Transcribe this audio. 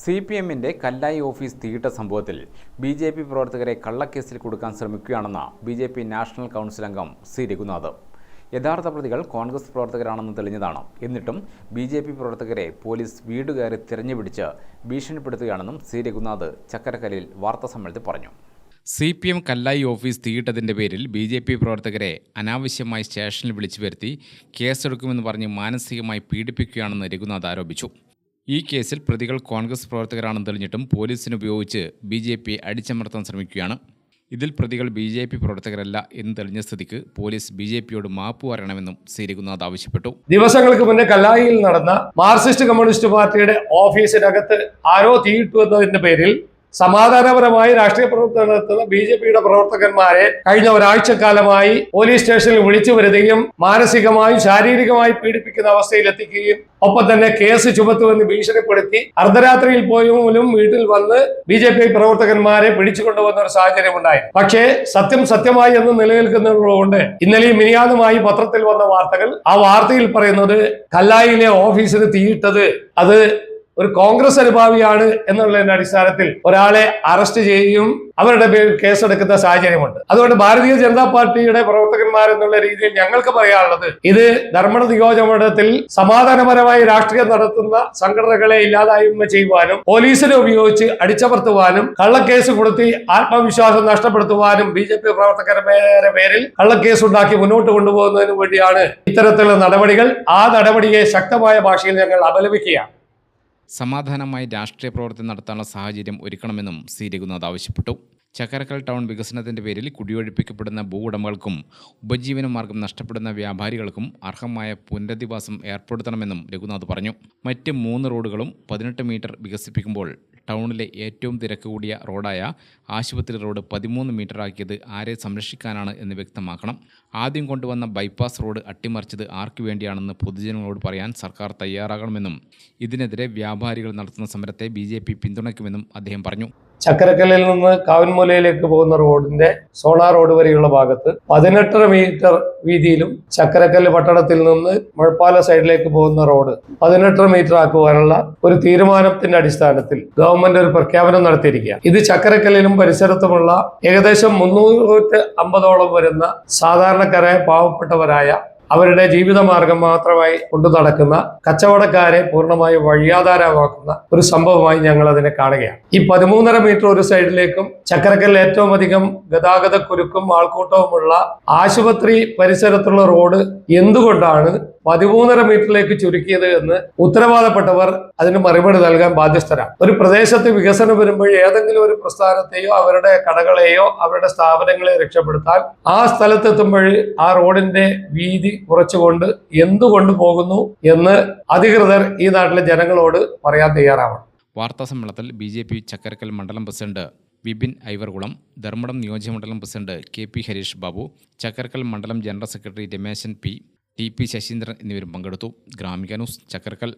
C P എമ്മിന്റെ കല്ലായി office തീയിട്ട സംഭവത്തിൽ B J P പ്രവർത്തകരെ കള്ളക്കേസിൽ കൊടുക്കാൻ ശ്രമിക്കുകയാണെന്ന് B J P national council അംഗം സി രഘുനാഥ്. യഥാർത്ഥ പ്രതികൾ കോൺഗ്രസ് പ്രവർത്തകരാണെന്ന് തെളിഞ്ഞതാണ്. എന്നിട്ടും ബി ജെ പി പ്രവർത്തകരെ പോലീസ് വീട് കയറി തിരഞ്ഞുപിടിച്ച് ഭീഷണിപ്പെടുത്തുകയാണെന്നും സി രഘുനാഥ് ചക്കരക്കല്ലിൽ വാർത്താസമ്മേളനത്തിൽ പറഞ്ഞു. C P M Kallayi office തീയിട്ടതിന്റെ പേരിൽ ബി ജെ പി പ്രവർത്തകരെ അനാവശ്യമായി സ്റ്റേഷനിൽ വിളിച്ചു വരുത്തി കേസെടുക്കുമെന്ന് പറഞ്ഞ് മാനസികമായി പീഡിപ്പിക്കുകയാണെന്ന് രഘുനാഥ് ആരോപിച്ചു. ഈ കേസിൽ പ്രതികൾ കോൺഗ്രസ് പ്രവർത്തകരാണെന്ന് തെളിഞ്ഞിട്ടും പോലീസിന് ഉപയോഗിച്ച് ബി ജെ പി അടിച്ചമർത്താൻ ശ്രമിക്കുകയാണ്. ഇതിൽ പ്രതികൾ ബി ജെ പി പ്രവർത്തകരല്ല എന്ന് തെളിഞ്ഞ സ്ഥിതിക്ക് പോലീസ് ബി ജെ പിയോട് മാപ്പ് പറയണമെന്നും സി ആവശ്യപ്പെട്ടു. ദിവസങ്ങൾക്ക് മുന്നേ കല്ലായിയിൽ നടന്ന മാർക്സിസ്റ്റ് കമ്മ്യൂണിസ്റ്റ് പാർട്ടിയുടെ ഓഫീസിനകത്ത് ആരോ തീയിട്ടു എന്നതിന്റെ പേരിൽ സമാധാനപരമായി രാഷ്ട്രീയ പ്രവർത്തനം നടത്തുന്ന ബി ജെ പിയുടെ പ്രവർത്തകന്മാരെ കഴിഞ്ഞ ഒരാഴ്ച കാലമായി പോലീസ് സ്റ്റേഷനിൽ വിളിച്ചു വരുത്തുകയും മാനസികമായും ശാരീരികമായി പീഡിപ്പിക്കുന്ന അവസ്ഥയിൽ എത്തിക്കുകയും ഒപ്പം തന്നെ കേസ് ചുമത്തുമെന്ന് ഭീഷണിപ്പെടുത്തി അർദ്ധരാത്രിയിൽ പോലും വീട്ടിൽ വന്ന് ബി ജെ പി പ്രവർത്തകന്മാരെ പിടിച്ചുകൊണ്ടുവന്ന ഒരു സാഹചര്യം ഉണ്ടായി പക്ഷേ സത്യം സത്യമായി എന്ന് നിലനിൽക്കുന്നതുകൊണ്ട് ഇന്നലെയും മിനിയാദുമായി പത്രത്തിൽ വന്ന വാർത്തകൾ ആ വാർത്തയിൽ പറയുന്നത് കല്ലായിലെ ഓഫീസിന് തീയിട്ടത് അത് ഒരു കോൺഗ്രസ് അനുഭാവിയാണ് എന്നുള്ളതിന്റെ അടിസ്ഥാനത്തിൽ ഒരാളെ അറസ്റ്റ് ചെയ്യുകയും അവരുടെ പേരിൽ കേസെടുക്കുന്ന സാഹചര്യമുണ്ട്. അതുകൊണ്ട് ഭാരതീയ ജനതാ പാർട്ടിയുടെ പ്രവർത്തകന്മാർ എന്നുള്ള രീതിയിൽ ഞങ്ങൾക്ക് പറയാനുള്ളത് ഇത് ധർമ്മട നിയോജകമണ്ഡലത്തിൽ സമാധാനപരമായി രാഷ്ട്രീയം നടത്തുന്ന സംഘടനകളെ ഇല്ലാതായ്മ ചെയ്യുവാനും പോലീസിനെ ഉപയോഗിച്ച് അടിച്ചമർത്തുവാനും കള്ളക്കേസ് കൊടുത്തി ആത്മവിശ്വാസം നഷ്ടപ്പെടുത്തുവാനും ബി ജെ പി പ്രവർത്തകരുടെ പേരിൽ കള്ളക്കേസ് ഉണ്ടാക്കി മുന്നോട്ട് കൊണ്ടുപോകുന്നതിന് വേണ്ടിയാണ് ഇത്തരത്തിലുള്ള നടപടികൾ. ആ നടപടിയെ ശക്തമായ ഭാഷയിൽ ഞങ്ങൾ അപലപിക്കുകയാണ്. സമാധാനമായി രാഷ്ട്രീയ പ്രവർത്തനം നടത്താനുള്ള സാഹചര്യം ഒരുക്കണമെന്നും സി രഘുനാഥ് ആവശ്യപ്പെട്ടു. ചക്കരക്കൽ ടൗൺ വികസനത്തിന്റെ പേരിൽ കുടിയൊഴിപ്പിക്കപ്പെടുന്ന ഭൂ ഉടമകൾക്കും ഉപജീവന മാർഗം നഷ്ടപ്പെടുന്ന വ്യാപാരികൾക്കും അർഹമായ പുനരധിവാസം ഏർപ്പെടുത്തണമെന്നും രഘുനാഥ് പറഞ്ഞു. മറ്റ് മൂന്ന് റോഡുകളും പതിനെട്ട് മീറ്റർ വികസിപ്പിക്കുമ്പോൾ ടൗണിലെ ഏറ്റവും തിരക്ക് കൂടിയ റോഡായ ആശുപത്രി റോഡ് പതിമൂന്ന് മീറ്റർ ആക്കിയത് ആരെ സംരക്ഷിക്കാനാണ് എന്ന് വ്യക്തമാക്കണം. ആദ്യം കൊണ്ടുവന്ന ബൈപ്പാസ് റോഡ് അട്ടിമറിച്ചത് ആർക്കു വേണ്ടിയാണെന്ന് പൊതുജനങ്ങളോട് പറയാൻ സർക്കാർ തയ്യാറാകണമെന്നും ഇതിനെതിരെ വ്യാപാരികൾ നടത്തുന്ന സമരത്തെ ബി പിന്തുണയ്ക്കുമെന്നും അദ്ദേഹം പറഞ്ഞു. ചക്കരക്കല്ലിൽ നിന്ന് കാവൻമൂലയിലേക്ക് പോകുന്ന റോഡിന്റെ സോണാ റോഡ് വരെയുള്ള ഭാഗത്ത് പതിനെട്ടര മീറ്റർ വീതിയിലും ചക്കരക്കല്ല് പട്ടണത്തിൽ നിന്ന് മഴപ്പാല സൈഡിലേക്ക് പോകുന്ന റോഡ് പതിനെട്ടര മീറ്റർ ആക്കുവാനുള്ള ഒരു തീരുമാനത്തിന്റെ അടിസ്ഥാനത്തിൽ ഗവൺമെന്റ് ഒരു പ്രഖ്യാപനം നടത്തിയിരിക്കുകയാണ്. ഇത് ചക്കരക്കല്ലിലും പരിസരത്തുമുള്ള ഏകദേശം മുന്നൂറ്റി അമ്പതോളം വരുന്ന സാധാരണക്കാരായ പാവപ്പെട്ടവരായ അവരുടെ ജീവിതമാർഗം മാത്രമായി കൊണ്ടു നടക്കുന്ന കച്ചവടക്കാരെ പൂർണമായും വഴിയാധാരമാക്കുന്ന ഒരു സംഭവമായി ഞങ്ങൾ അതിനെ കാണുകയാണ്. ഈ പതിമൂന്നര മീറ്റർ ഒരു സൈഡിലേക്കും ചക്കരക്കല്ലിൽ ഏറ്റവും അധികം ഗതാഗത കുരുക്കും ആൾക്കൂട്ടവുമുള്ള ആശുപത്രി പരിസരത്തുള്ള റോഡ് എന്തുകൊണ്ടാണ് പതിമൂന്നര മീറ്ററിലേക്ക് ചുരുക്കിയത് എന്ന് ഉത്തരവാദപ്പെട്ടവർ അതിന് മറുപടി നൽകാൻ ബാധ്യസ്ഥരാണ്. ഒരു പ്രദേശത്ത് വികസനം വരുമ്പോൾ ഏതെങ്കിലും ഒരു പ്രസ്ഥാനത്തെയോ അവരുടെ കടകളെയോ അവരുടെ സ്ഥാപനങ്ങളെയോ രക്ഷപ്പെടുത്താൻ ആ സ്ഥലത്തെത്തുമ്പോൾ ആ റോഡിന്റെ വീതി കുറച്ചുകൊണ്ട് എന്തുകൊണ്ട് പോകുന്നു എന്ന് അധികൃതർ ഈ നാട്ടിലെ ജനങ്ങളോട് പറയാൻ തയ്യാറാവണം. വാർത്താ സമ്മേളനത്തിൽ ബി ജെ പി ചക്കരക്കൽ മണ്ഡലം പ്രസിഡന്റ് വിപിൻ ഐവർകുളം ധർമ്മടം നിയോജകമണ്ഡലം president K P Harish Babu Chakkarakkal മണ്ഡലം general secretary Rameshan P T P Sasheendran എന്നിവരും പങ്കെടുത്തു. ഗ്രാമിക ന്യൂസ് ചക്കരക്കൽ